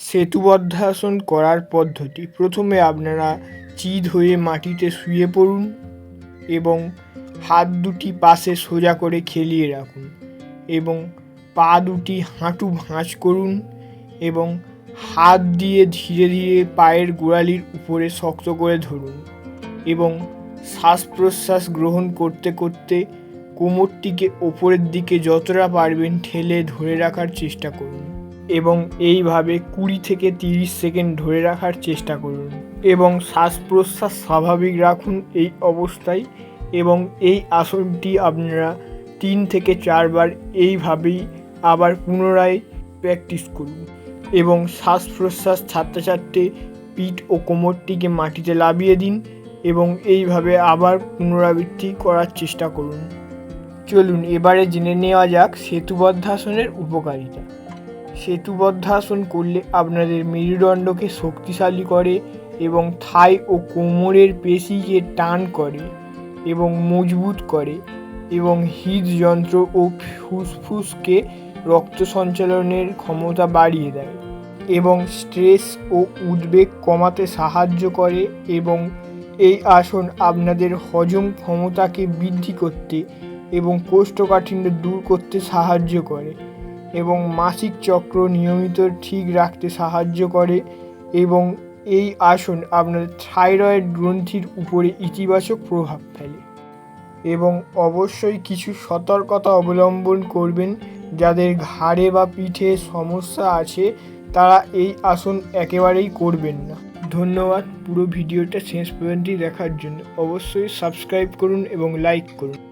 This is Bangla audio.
সেতুবদ্ধাসন করার পদ্ধতি। প্রথমে আপনারা চিত হয়ে মাটিতে শুয়ে পড়ুন এবং হাত দুটি পাশে সোজা করে খেলিয়ে রাখুন এবং পা দুটি হাঁটু ভাঁজ করুন এবং হাত দিয়ে ধীরে ধীরে পায়ের গোড়ালির উপরে শক্ত করে ধরুন এবং শ্বাস প্রশ্বাস গ্রহণ করতে করতে কোমরটিকে ওপরের দিকে যতটা পারবেন ঠেলে ধরে রাখার চেষ্টা করুন। এবং এইভাবে কুড়ি থেকে তিরিশ সেকেন্ড ধরে রাখার চেষ্টা করুন এবং শ্বাস প্রশ্বাস স্বাভাবিক রাখুন এই অবস্থায় এবং এই আসনটি আপনারা তিন থেকে চারবার এইভাবেই আবার পুনরায় প্র্যাকটিস করুন এবং শ্বাস প্রশ্বাস ছাড়তে ছাড়তে পিঠ ও কোমরটিকে মাটিতে লাবিয়ে দিন এবং এইভাবে আবার পুনরাবৃত্তি করার চেষ্টা করুন। চলুন, এবারে জেনে নেওয়া যাক সেতুবদ্ধাসনের উপকারিতা। সেতুবদ্ধাসন করলে আপনাদের মেরুদণ্ডকে শক্তিশালী করে এবং থাই ও কোমরের পেশিকে টান করে এবং মজবুত করে এবং হৃদযন্ত্র ও ফুসফুসকে রক্ত সঞ্চালনের ক্ষমতা বাড়িয়ে দেয় এবং স্ট্রেস ও উদ্বেগ কমাতে সাহায্য করে এবং এই আসন আপনাদের হজম ক্ষমতাকে বৃদ্ধি করতে এবং কোষ্ঠকাঠিন্য দূর করতে সাহায্য করে। এবং মাসিক চক্র নিয়মিত ঠিক রাখতে সাহায্য করে এবং এই আসন আপনার থাইরয়েড গ্রন্থির উপরে ইতিবাচক প্রভাব ফেলে। এবং অবশ্যই কিছু সতর্কতা অবলম্বন করবেন যাদের ঘাড়ে বা পিঠে সমস্যা আছে, তারা এই আসন একেবারেই করবেন না। ধন্যবাদ, পুরো ভিডিওটা শেষ পর্যন্ত দেখার জন্য। অবশ্যই সাবস্ক্রাইব করুন এবং লাইক করুন।